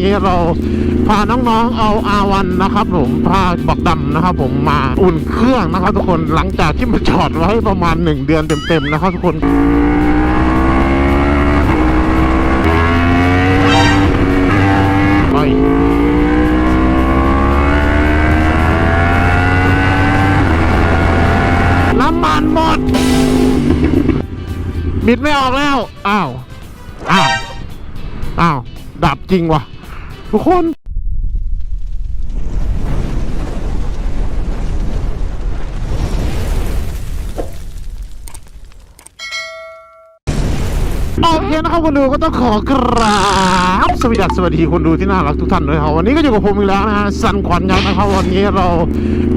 นี้เราพาน้องๆเอาอาวันนะครับ ผมพาบักดำนะครับ ผมมาอุ่นเครื่องนะครับ ทุกคนหลังจากที่มาจอดไว้ประมาณหนึ่งเดือนเต็มๆนะครับ ทุกคนไปน้ำมันหมด บิดไม่ออกแล้ว อ้าว อ้าว อ้าว ดับจริงวะ ทุกคน คนดูก็ต้องขอกราบสวัสดีสวัสดีคนดูที่น่ารักทุกท่านด้วยครับวันนี้ก็อยู่กับผมอีกแล้วนะฮะสันขวัญยักษ์นะครับวันนี้เรา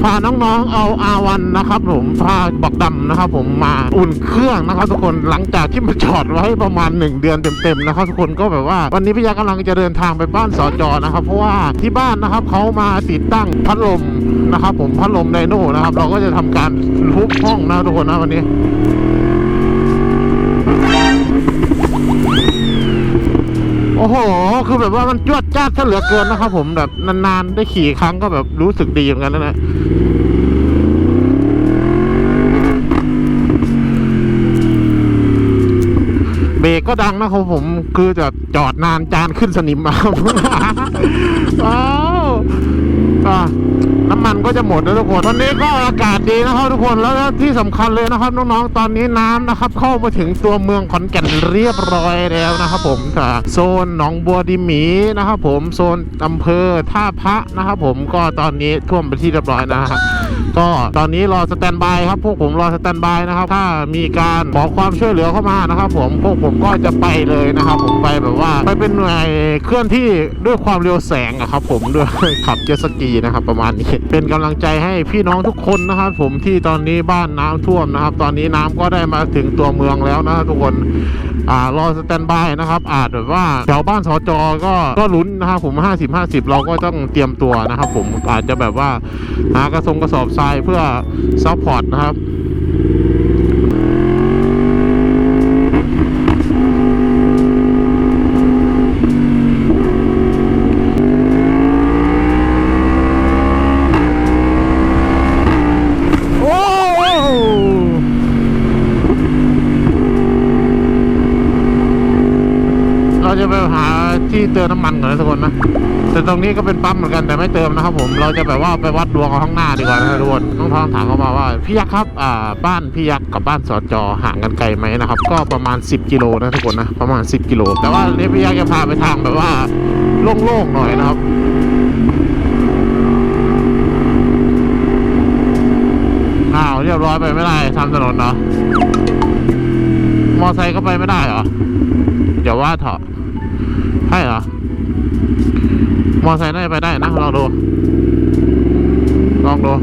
พาน้องๆเอาอาวันนะครับ ผมพาบักดำนะครับ ผมมาอุ่นเครื่องนะครับ ทุกคนหลังจากที่มาจอดไว้ประมาณหนึ่งเดือนเต็มๆนะครับ ทุกคนก็แบบว่า วันนี้พี่ยักษ์กำลังจะเดินทางไปบ้านสจอนะครับเพราะว่าที่บ้านนะครับเขามาติดตั้งพัดลมนะครับ ผมพัดลมไดโน่นะครับ เราก็จะทำการทุบห้องนะทุกคนนะวันนี้ โอ้โห คือแบบว่ามันจวดจ้าดซะเหลือเกินนะครับผมแบบนานๆได้ขี่ครั้งก็แบบรู้สึกดีเหมือนกันนะนะเบรกก็ดังนะครับผมคือจะจอดนานจานขึ้นสนิมมา ครับว้าวอะน้ำมันก็จะหมดแล้วทุกคน วันนี้ก็อากาศดีนะครับทุกคนแล้วที่สำคัญเลยนะครับน้องๆตอนนี้น้ำนะครับ เข้ามาถึงตัวเมืองขอนแก่นเรียบร้อยแล้วนะครับผมค่ะโซนหนองบัวดิหมีนะครับผมโซนอำเภอท่าพระนะครับผมก็ตอนนี้ท่วมไปที่เรียบร้อยนะครับก็ตอนนี้รอสแตนบายครับพวกผมรอสแตนบายนะครับ ถ้ามีการขอความช่วยเหลือเข้ามานะครับ ผมพวกผมก็จะไปเลยนะครับ ผมไปแบบว่าไปเป็นหน่วยเคลื่อนที่ด้วยความเร็วแสงอะครับ ผมด้วยขับเจ็ตสกีนะครับ ประมาณนี้ เป็นกำลังใจให้พี่น้องทุกคนนะครับ ผมที่ตอนนี้บ้านน้ำท่วมนะครับ ตอนนี้น้ำก็ได้มาถึงตัวเมืองแล้วนะทุกคนอ่ารอสแตนบายนะครับ อาจแบบว่าแถวบ้านสจก็ก็ลุ้นนะครับผม 50 50 เราก็ต้องเตรียมตัวนะครับ ผมอาจจะแบบว่าหากระสงกระสอบทรายเพื่อซัพพอร์ตนะครับ โอ้เราจะไปหาที่ เติมน้ำมันก่อนนะทุกคนนะแต่ตรงนี้ก็เป็นปั๊มเหมือนกันแต่ไม่เติมนะครับผมเราจะแบบว่าไปวัดดวงเอาข้างหน้าดีกว่านะทุกคนน้องทองถามเข้ามาว่าพี่ยักษ์ครับอ่าบ้านพี่ยักษ์กับบ้านสจห่างกันไกลไหมนะครับก็ประมาณ 10กิโลนะทุกคนนะประมาณ 10กิโลแต่ว่าเนี่ยพี่ยักษ์จะพาไปทางแบบว่าโล่งๆหน่อยนะครับอ้าวเรียบร้อยไปไม่ได้ทำถนนเนาะมอไซค์ก็ไปไม่ได้เหรอเดี๋ยวว่าเถอะ ใช่เหรอ มอไซค์น่าจะไปได้นะลองดู ลองดู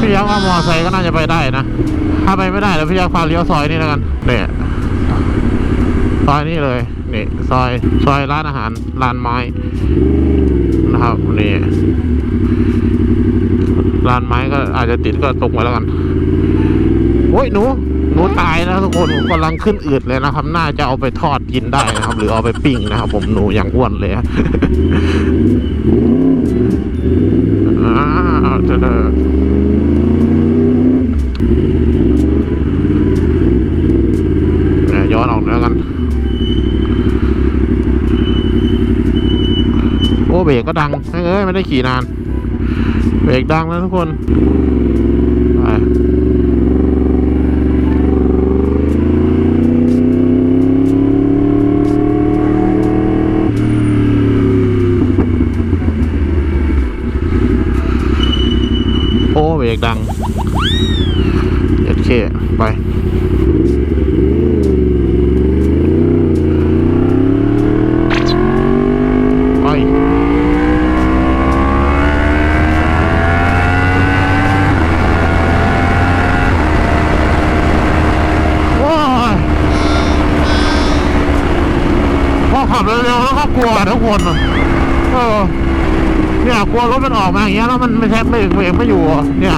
พี่ยักษ์ว่ามอไซค์ก็น่าจะไปได้นะ ถ้าไปไม่ได้แล้วพี่ยักษ์พาเลี้ยวซอยนี่แล้วกัน เนี่ยซอยนี้เลยนี่ซอยซอยร้านอาหารร้านไม้นะครับนี่ ร้านไม้ก็อาจจะติดก็ตรงไปแล้วกันโอ้ยหนูหนูตายแล้วทุกคนกำลังขึ้นอืดเลยนะครับ น่าจะเอาไปทอดกินได้นะครับ หรือเอาไปปิ้งนะครับ ผมหนูอย่างอ้วนเลยฮะอ่าจะเด้อย้อนออกแล้วกัน โอ้เบรกก็ดังเอ้ยไม่ได้ขี่นาน เบรกดังแล้วทุกคนไปโอ้เบรกดังเอ็ดเคไป ไป โอ้ยพอขับเร็วๆแล้วก็กลั วทุกคนอะเออเนี่ยกลัวรถมันออกมาอย่างเงี้ยแล้วมันไม่แทบไม่เบรกไม่อยู่อะเนี่ย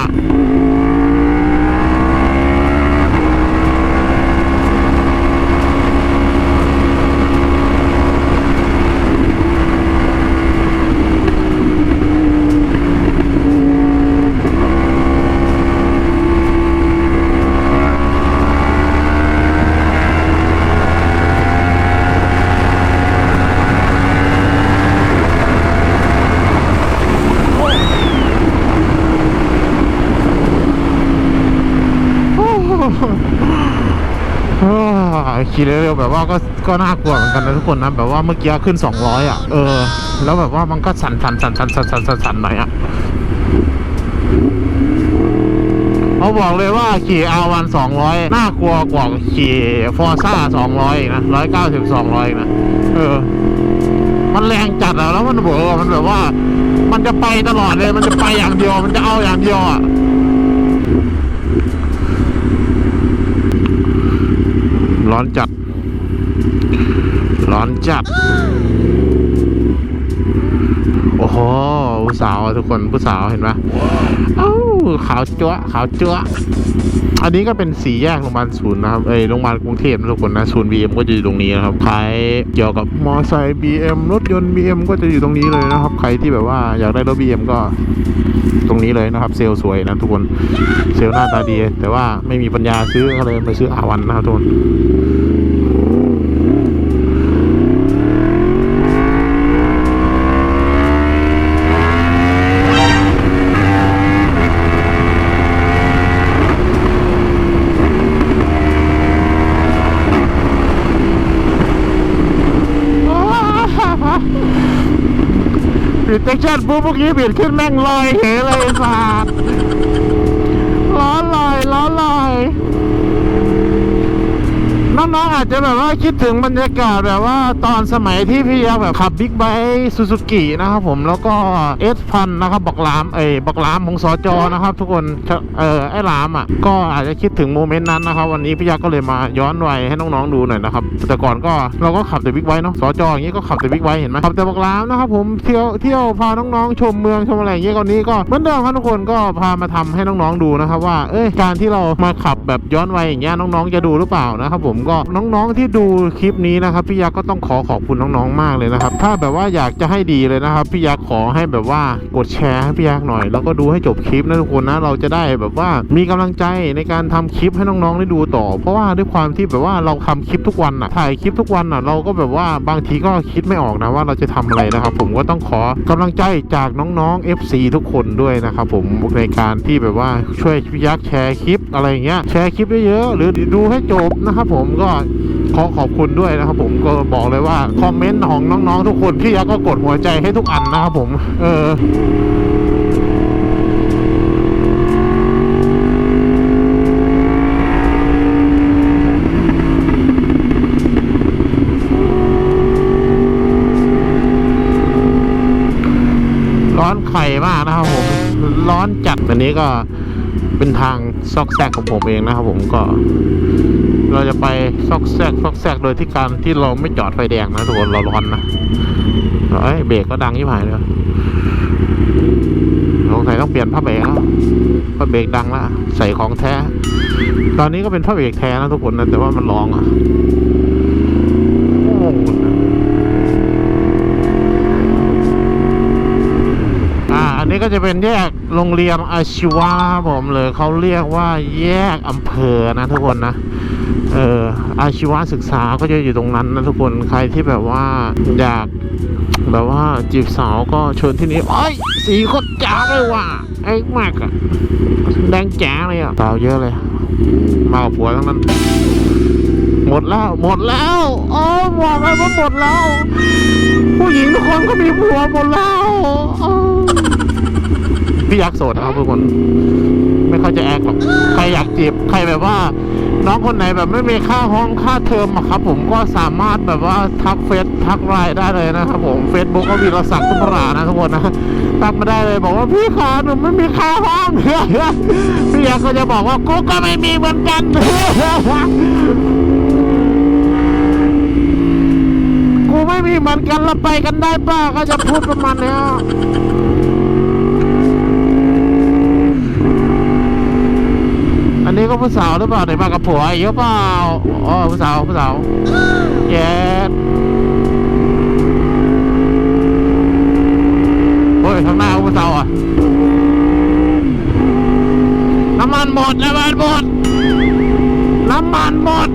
ขี่เร็วๆแบบว่าก็ก็น่ากลัวเหมือนกันนะทุกคนนะแบบว่าเมื่อกี้ขึ้น 200 อะ เออ แล้วแบบว่ามันก็สั่นสั่นสั่นสั่นสั่นสั่นสั่นสั่นหน่อยอะเขาบอกเลยว่าขี่อาวัน200น่ากลัวกว่าขี่ฟอร์ซ่า200อีกนะ190 200อีกนะเออ มันแรงจัดอะแล้วมันบอกว่ามันแบบว่า มันจะไปตลอดเลย มันจะไปอย่างเดียว มันจะเอาอย่างเดียวอะ ร้อนจัด ร้อนจัด โอ้โหผู้สาวทุกคนผู้สาวเห็นไหมเอ้าขาวจั๊วขาวจั๊วอันนี้ก็เป็นสีแยกโรงพยาบาลศูนย์นะครับ เอ้ยโรงพยาบาลกรุงเทพนะทุกคนนะศูนย์บีเอ็มก็จะอยู่ตรงนี้นะครับขายเกี่ยวกับมอไซค์บีเอ็มรถยนต์บีเอ็มก็จะอยู่ตรงนี้เลยนะครับ ใครที่แบบว่าอยากได้รถบีเอ็มก็ตรงนี้เลยนะครับ เซลล์สวยนะทุกคน เซลล์หน้าตาดี แต่ว่าไม่มีปัญญาซื้อก็เลยไปซื้ออาวันนะครับทุกคน บิ ดเซ็กชั่นปุ๊บเมื่อกี้บิดขึ้นแม่งลอยเหเลยไอ้สัตว์ล้อลอยล้อลอย น้องๆอาจจะแบบว่าคิดถึงบรรยากาศแบบว่าตอนสมัยที่พี่ยักษ์แบบขับบิ๊กไบค์ซูซูกินะครับผมแล้วก็เอสพันนะครับบักหลามเอ้บักหลามของสจนะครับ ทุกคนเออไอ้หลามอะก็อาจจะคิดถึงโมเมนต์นั้นนะครับ วันนี้พี่ยักษ์ก็เลยมาย้อนวัยให้น้องๆดูหน่อยนะครับแต่ก่อนก็เราก็ขับแต่บิ๊กไบค์เนาะสจอย่างนี้ก็ขับแต่บิ๊กไบค์เห็นไหมขับแต่บักหลามนะครับผมเที่ยวเที่ยวพาน้องๆชมเมืองชมอะไรอย่างเงี้ยตอนนี้ก็เหมือนเดิมครับทุกคนก็พามาทำให้น้องๆดูนะครับว่าเอ้ยการที่เรามาขับแบบย้อนวัยอย่างเงี้ยน้องๆจะดูหรือเปล่านะครับผมก็น้องๆที่ดูคลิปนี้นะครับพี่ยักษ์ก็ต้องขอขอบคุณน้องๆมากเลยนะครับ ถ้าแบบว่าอยากจะให้ดีเลยนะครับพี่ยักษ์ขอให้แบบว่ากดแชร์ให้พี่ยักษ์หน่อย แล้วก็ดูให้จบคลิปนะทุกคนนะเราจะได้แบบว่ามีกำลังใจในการทำคลิปให้น้องๆได้ดูต่อ เพราะว่าด้วยความที่แบบว่าเราทำคลิปทุกวันอะถ่ายคลิปทุกวันอะเราก็แบบว่าบางทีก็คิดไม่ออกนะว่าเราจะทำอะไรนะครับ ผมก็ต้องขอกำลังใจจากน้องๆ FC ทุกคนด้วยนะครับผมในการที่แบบว่าช่วยพี่ยักษ์แชร์คลิปอะไรเงี้ยแชร์คลิปเยอะๆหรือดูให้จบนะครับผมก็ขอขอบคุณด้วยนะครับ ผมก็บอกเลยว่าคอมเมนต์ของน้องๆทุกคนพี่ยักษ์ก็กดหัวใจให้ทุกอันนะครับผม เออร้อนไข่มากนะครับผมร้อนจัดอันนี้ก็เป็นทางซอกแซกของผมเองนะครับผมก็ เราจะไปซอกแซกซอกแซกโดยที่การที่เราไม่จอดไฟแดงนะทุกคนเราร้อนนะเอ้ยเบรกก็ดังยิ่งหายเลยสงสัยต้องเปลี่ยนผ้าเบรกแล้วผ้าเบรกดังละใส่ของแท้ ตอนนี้ก็เป็นผ้าเบรกแท้นะทุกคนนะแต่ว่ามันร้องอะอ๋ออันนี้ก็จะเป็นแยกโรงเรียนอาชีวะผมเลยเขาเรียกว่าแยกอำเภอนะทุกคนนะ เอออาชีวศึกษาก็จะอยู่ตรงนั้นนะทุกคนใครที่แบบว่าอยากแบบว่าจีบสาวก็เชิญที่นี่โอ้ยสีโคตรจ๋าเลยว่ะไอ้มากอะแดงแจ๋าเลยอะสาวเยอะเลยมาผัวทั้งนั้น หมดแล้วหมดแล้ว โอ้ บอกเลยว่าหมดแล้ว ผู้หญิงทุกคนก็มีผัวหมดแล้วพี่ยักษ์โสดนะครับทุกคน ไม่ค่อยจะแอคหรอกใครอยากจีบใครแบบว่า น้องคนไหนแบบไม่มีค่าห้องค่าเทอมอะครับ ผมก็สามารถแบบว่าทักเฟซทักไลน์ได้เลยนะครับผมเฟซบุ๊กก็วีรศักดิ์ทุกรานะทุกคนนะทักมาได้เลยบอกว่าพี่ขาหนูไม่มีค่าห้องพี่ยักษ์ก็จะบอกว่ากูก็ไม่มีเหมือนกัน กู ไม่มีเหมือนกันเราไปกันได้ป้าก็จะพูดประมาณเนี้ยอันนี้ก็ผู้สาวหรือเปล่าไหนมากับผัวอีกหรือเปล่าอ๋อผู้สาวผู้สาวแย่โอ้ยข้างหน้าผู้สาวอะน้ำมันหมดน้ำมันหมดน้ำมันหมด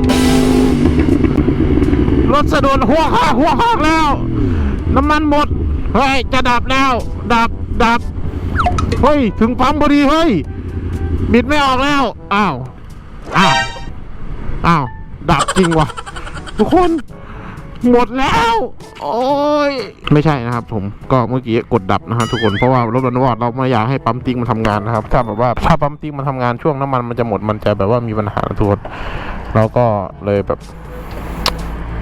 รถสะดุดหัวข้าหัวข้าแล้ว น้ำมันหมด เฮ้ย จะดับแล้ว ดับ ดับ เฮ้ย ถึงปั๊มพอดี เฮ้ย บิดไม่ออกแล้ว อ้าว อ้าว อ้าว ดับจริงวะทุกคน หมดแล้ว โอ้ย ไม่ใช่นะครับผม ก็เมื่อกี้กดดับนะครับทุกคน เพราะว่ารถบันวอดเราไม่อยากให้ปั๊มติ๊กมันทำงานนะครับ ถ้าแบบว่าถ้าปั๊มติ๊กมันทำงานช่วงน้ำมันมันจะหมด มันจะแบบว่ามีปัญหาทุกคนเราก็เลยแบบ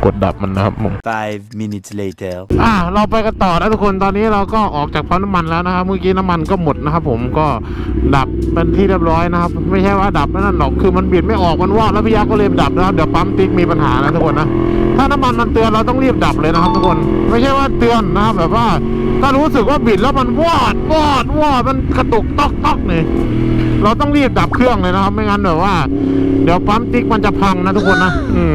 กดดับมันนะครับผม Five minutes later. อ่าเราไปกันต่อนะทุกคนตอนนี้เราก็ออกจากปั๊มน้ำมันแล้วนะครับเมื่อกี้น้ำมันก็หมดนะครับผมก็ดับเป็นที่เรียบร้อยนะครับ ไม่ใช่ว่าดับนั่นหรอกคือมันบิดไม่ออกมันวอดแล้วพี่ยักษ์ก็เลยดับนะครับเดี๋ยวปั๊มติ๊กมีปัญหานะทุกคนนะถ้าน้ำมันมันเตือนเราต้องรีบดับเลยนะครับทุกคนไม่ใช่ว่าเตือนนะครับแบบว่าถ้ารู้สึกว่าบิดแล้วมันวอดวอดวอดมันกระตุกตอกตอกเนี่ยเราต้องรีบดับเครื่องเลยนะครับ ไม่งั้นแบบว่า เดี๋ยวปั๊มติ๊กมันจะพังนะทุกคนนะ อืม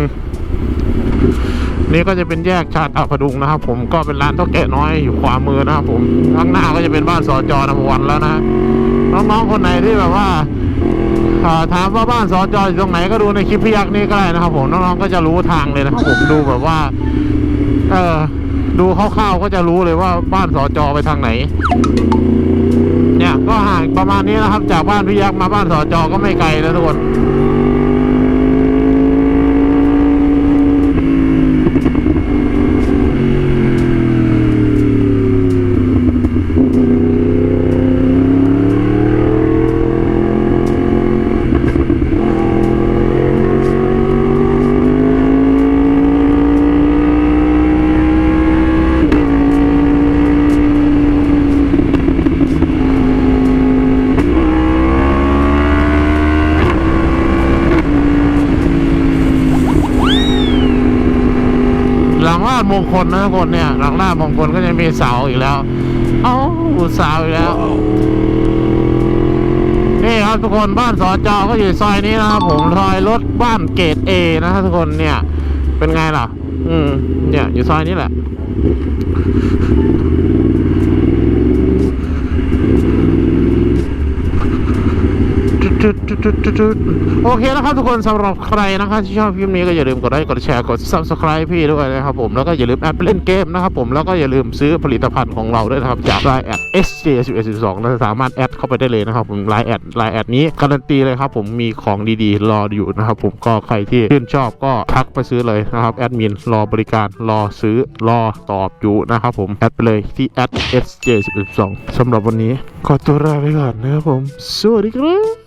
นี่ก็จะเป็นแยกชาติอัพดุงนะครับ ผมก็เป็นร้านเท่าแก่น้อยอยู่ขวามือนะครับผมข้างหน้าก็จะเป็นบ้านสอจอนวันแล้วนะน้องๆคนไหนที่แบบว่าถามว่าบ้านสอจออยู่ตรงไหนก็ดูในคลิปพยักนี่ก็ได้นะครับ ผมน้องๆก็จะรู้ทางเลยนะครับผมดูแบบว่า เออดูคร่าวๆก็จะรู้เลยว่าบ้านสอจอไปทางไหน เนี่ยก็ห่างประมาณนี้นะครับ จากบ้านพี่ยักษ์มาบ้านสอจอก็ไม่ไกลนะทุกคนาดมงคลนะทุกคนเนี่ย หลังลาดมงคลก็จะมีเสาอีกแล้วเอ้าเสาอีกแล้ว นี่ครับทุกคนบ้านสอจอก็อยู่ซอยนี้นะครับผมซอยรถบ้านเกรดเอนะครับทุกคนเนี่ย เป็นไงล่ะ อืม เนี่ย อยู่ซอยนี้แหละ โอเคนะครับทุกคนสำหรับใครนะครับที่ชอบคลิปนี้ก็อย่าลืมกดไลค์กดแชร์กด subscribe พี่ด้วยนะครับผมแล้วก็อย่าลืมแอปเล่นเกมนะครับผมแล้วก็อย่าลืมซื้อผลิตภัณฑ์ของเราด้วยนะครับจากไลน์แอด sj 1 1 2เราสามารถแอดเข้าไปได้เลยนะครับผมไลน์แอดไลน์แอดนี้การันตีเลยครับผมมีของดีๆ รออยู่นะครับผมก็ใครที่ชื่นชอบก็ทักไปซื้อเลยนะครับแอดมินรอบริการรอซื้อรอตอบอยู่นะครับผมแอดไปเลยที่แอด sj 1 1 2สำหรับวันนี้ขอตัวลาไปก่อนนะครับผมสวัสดีครับ